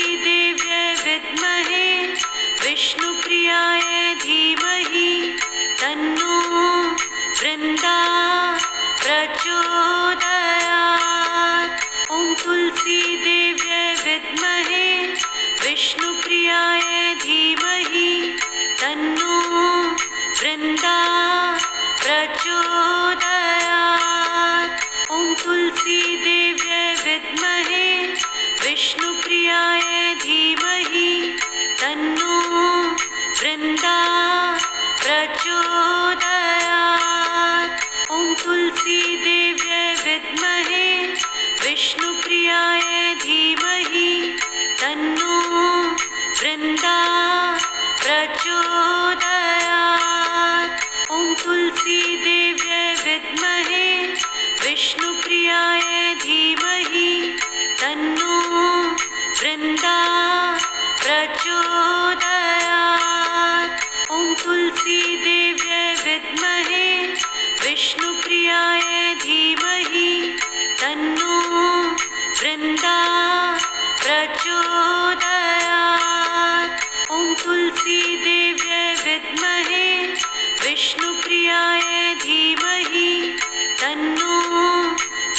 देव्यै विद्महे विष्णुप्रियाय धीमहि, तन्नो वृन्दा प्रचोदयात्। ॐ तुलसी देव्यै विद्महे विष्णुप्रियाय धीमहि, तन्नो वृन्दा प्रचोदयात्। विष्णुप्रियाय धीमहि तन्नो वृन्दा विष्णुप्रियाय धीमहि तन्नो वृन्दा प्रचोदयात् प्रचोदयात् ॐ तुलसी देव्यै विद्महे विष्णुप्रियाय धीमहि। तन्नो वृन्दा प्रचोदयात् ॐ तुलसी देव्यै विद्महे विष्णुप्रियाय धीमहि। तन्नो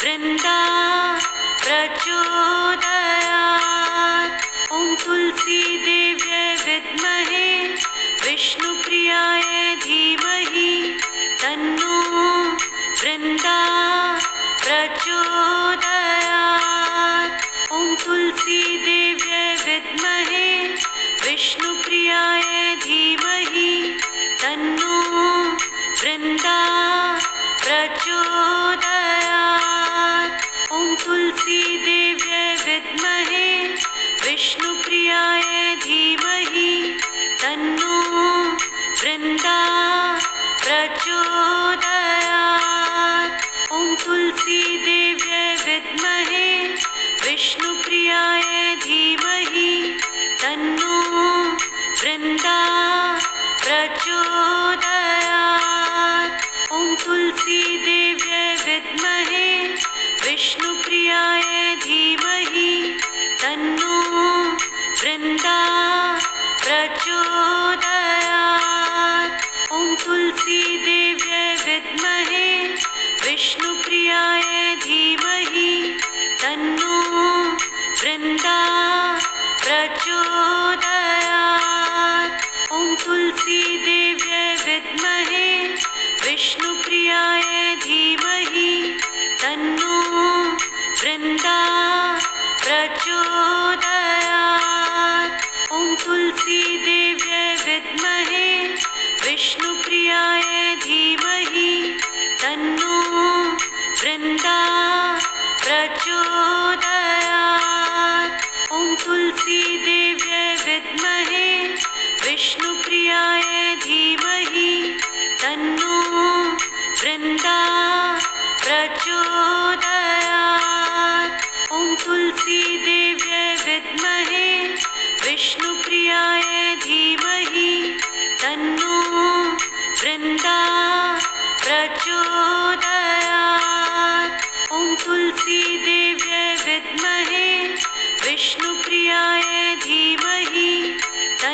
वृन्दा वृन्दा प्रचोदयात्। ॐ तुलसी देव्यै विद्महे विष्णुप्रियाय धीमहि तन्नो वृन्दा प्रचोदयात्। रजु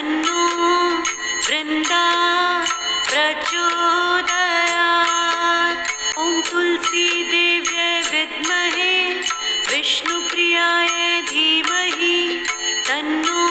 तन्नो वृन्दा प्रचोदयात्। ॐ तुलसीदेव्यै विद्महे विष्णुप्रियाय धीमहि तन्नो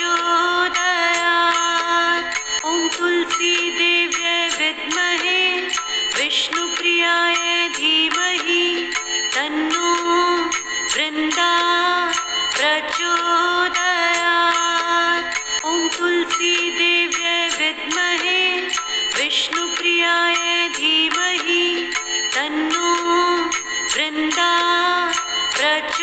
प्रचोदयात् ॐ तुलसीदेव्यै विष्णुप्रियाय धीमहि। तन्नो वृन्दा प्रचोदयात् ॐ तुलसीदेव्यै विद्महे विष्णुप्रियाय धीमहि। तन्नो वृन्दा प्रचोदयात्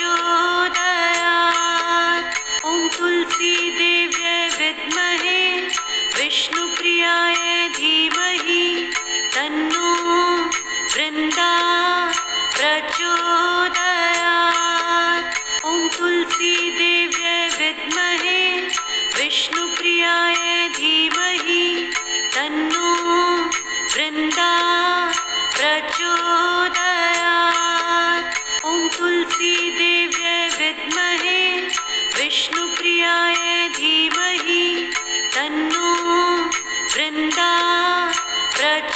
प्रचोदयात् ॐ तुलसीदेव्यै विद्महे विष्णुप्रियाय धीमहि। तन्नो वृन्दा प्रचोदयात् ॐ तुलसीदेव्यै विद्महे विष्णुप्रियाय धीमहि। तन्नो वृन्दा प्रचोदयात्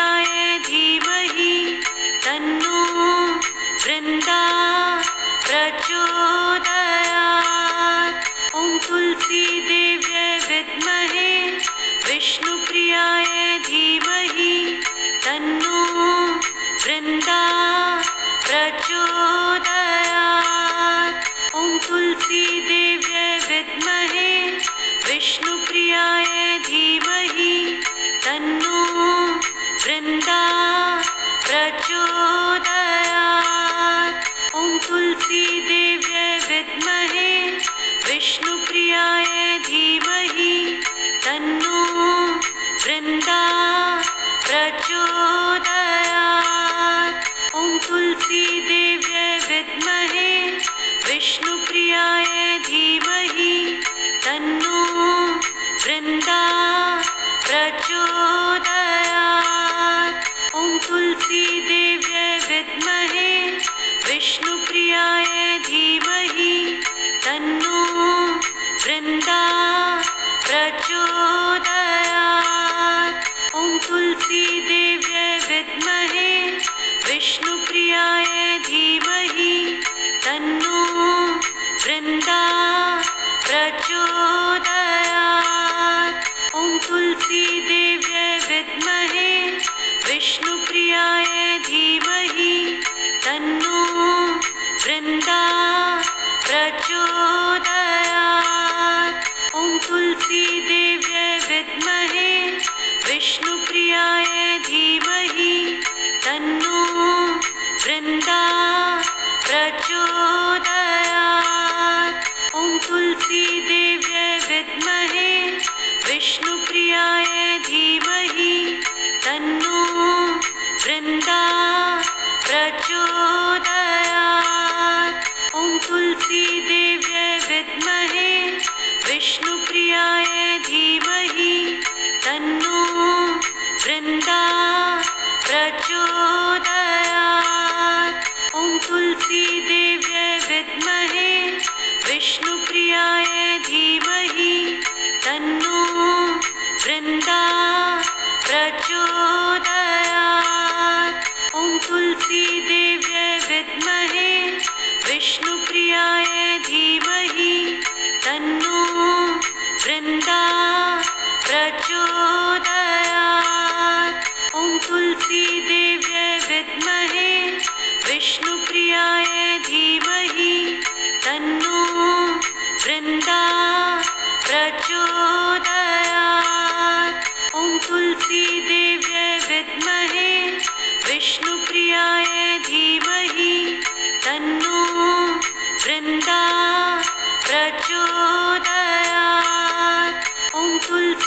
विष्णुप्रियाय धीमहि तन्नो वृन्दा प्रचोदयात् ॐ तुलसीदेव्यै विद्महे विष्णुप्रियाय धीमहि, तन्नो वृन्दा प्रचोदयात्। ॐ तुलसीदेव्यै विद्महे विष्णुप्रियाय धीमहि, तन्नो वृन्दा प्रचोदयात्। ॐ प्रचोदयात् ॐ तुलसीदेव्यै विद्महे विष्णुप्रियाय धीमहि, तन्नो वृन्दा प्रचोदयात्। ॐ तुलसीदेव्यै विद्महे विष्णुप्रियाय धीमहि, तन्नो वृन्दा प्रचोदयात् वृन्दा प्रचोदयात्। ॐ तुलसीदेव्यै विद्महे विष्णुप्रियाय धीमहि तन्नो वृन्दा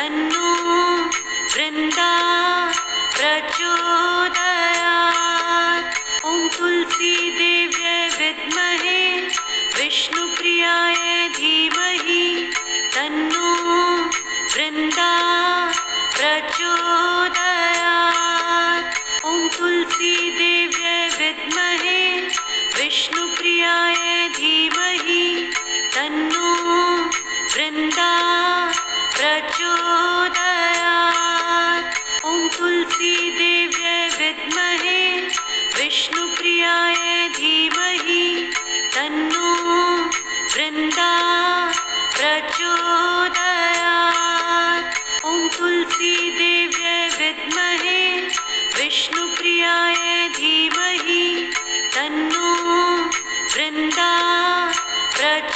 तन्नो वृन्दा प्रचोदयात्। ॐ तुलसीदेव्यै विद्महे, विष्णुप्रियाय धीमहि। तन्नो वृन्दा प्रचोदयात्। ॐ तुलसीदेव्यै विद्महे, विष्णुप्रियाय धीमहि। तन्नो वृन्दा प्रचोदयात्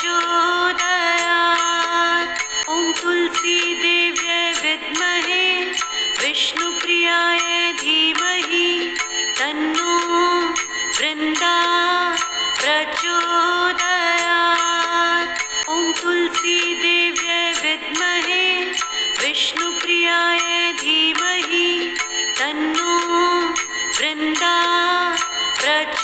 प्रचोदयात् ॐ तुलसीदेव्यै विद्महे विष्णुप्रियाय धीमहि। तन्नो वृन्दा प्रचोदयात् ॐ तुलसीदेव्यै विद्महे विष्णुप्रियाय धीमहि। तन्नो वृन्दा प्रचोदयात्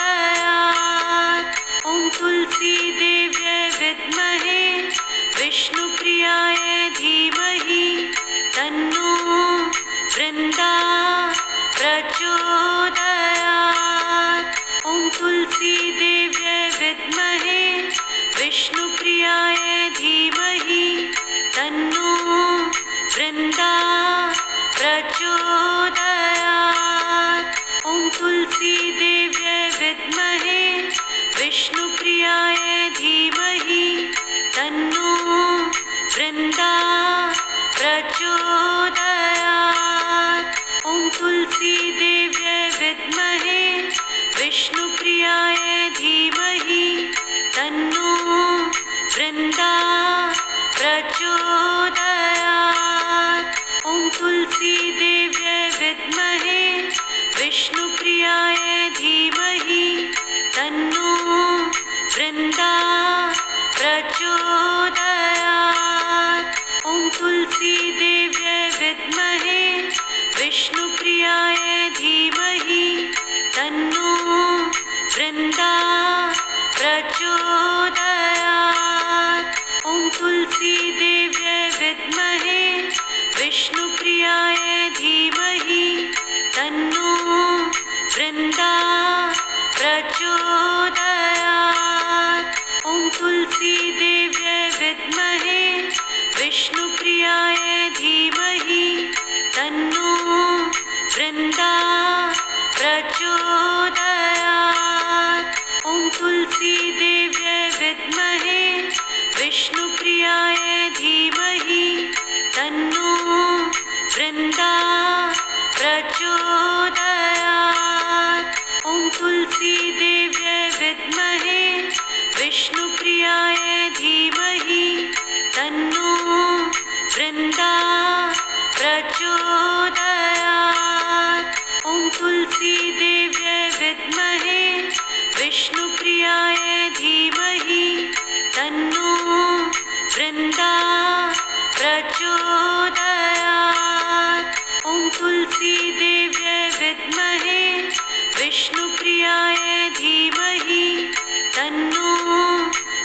कृष्णाय धीमहि तन्नो वृंदा प्रच वृन्दा प्रचोदयात्। ॐ तुलसीदेव्यै विद्महे विष्णुप्रियाय धीमहि तन्नो वृन्दा। प्रचोदयात् ॐ तुलसीदेव्यै विद्महे विष्णुप्रियाय धीमहि तन्नो वृन्दा प्रचोदयात्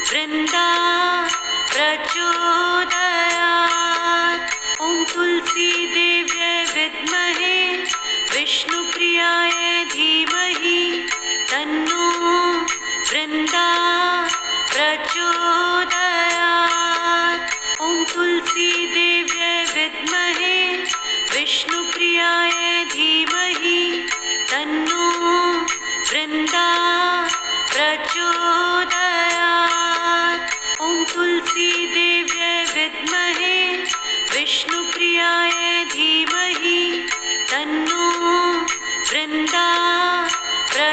वृन्दा प्रचोदयात्। ॐ तुलसीदेव्यै विद्महे विष्णुप्रियाय धीमहि तन्नो वृंदा प्रचोदयात्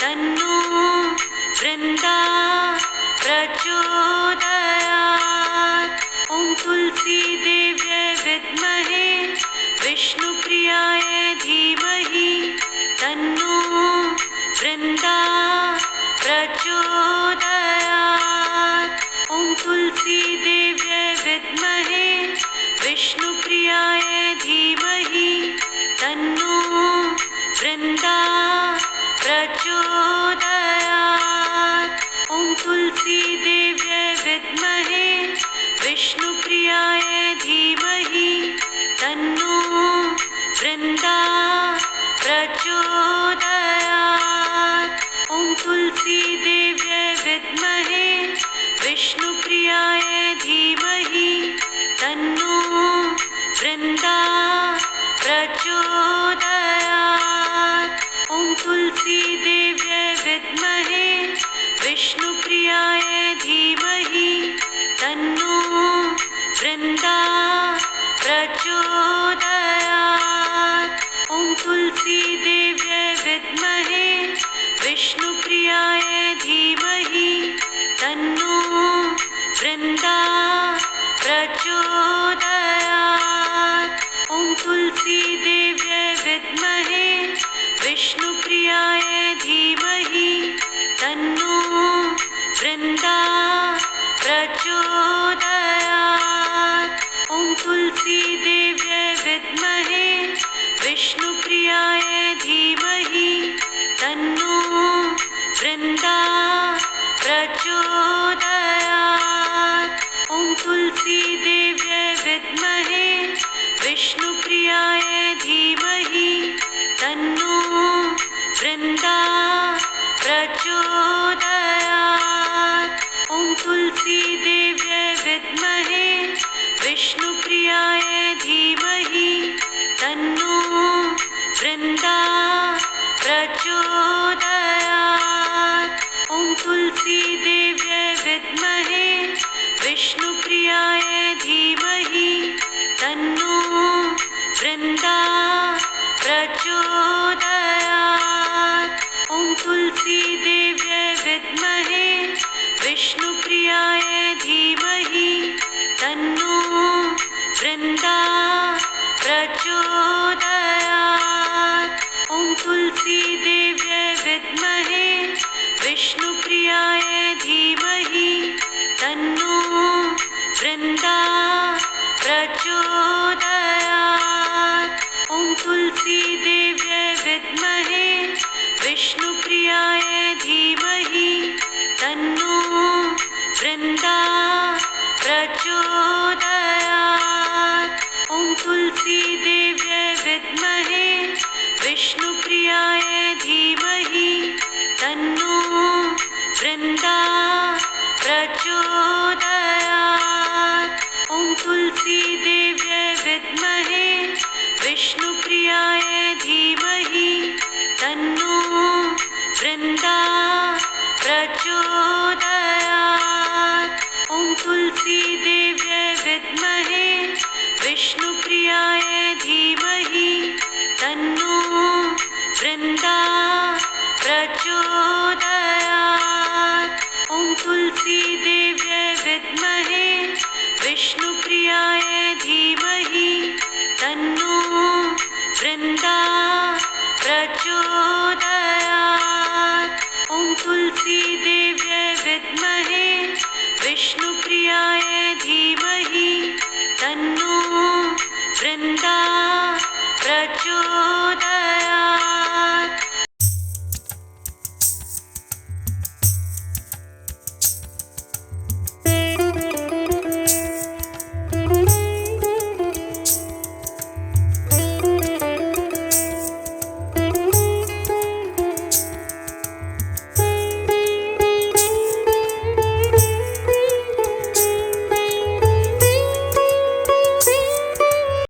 तन्नो वृन्दा प्रचोदयात्। ॐ तुलसीदेव्यै विद्महे, विष्णुप्रियाय धीमहि। तन्नो वृन्दा प्रचोदयात्। ॐ विद्महे, विष्णुप्रियाय धीमहि। प्रचोदयात्। ॐ तुलसीदेव्यै विद्महे, विष्णुप्रियाय धीमहि, तन्नो वृन्दा प्रचोदयात्। ॐ तुलसीदेव्यै विद्महे, विष्णुप्रियाय धीमहि, तन्नो वृन्दा प्रचोदयात्। तुलसी देव्य विद्महे विष्णुप्रियाय धीमहि, तन्नो वृन्दा प्रचोदयात्। ॐ तुलसी देव्य विद्महे विष्णुप्रियाय धीमहि, तन्नो वृन्दा प्रचोदयात्। कृष्णाय धीमहि तन्नो वृन्दा प्रच गंगा प्रचोदयात्। ॐ तुलसी देव्यै विद्महे विष्णुप्रियाय धीमहि तन्नो वृन्दा प्रचोद गंगा प्रचोदयात्। ॐ तुलसी देव्यै विद्महे विष्णुप्रियाय धीमहि तन्नो वृन्दा प्रचोदयात्। तन्नो वृंदा प्रचोदयात्। ॐ तुलसीदेव्य विद्महे विष्णुप्रियाय धीमहि। तन्नो वृन्दा प्रचोदयात्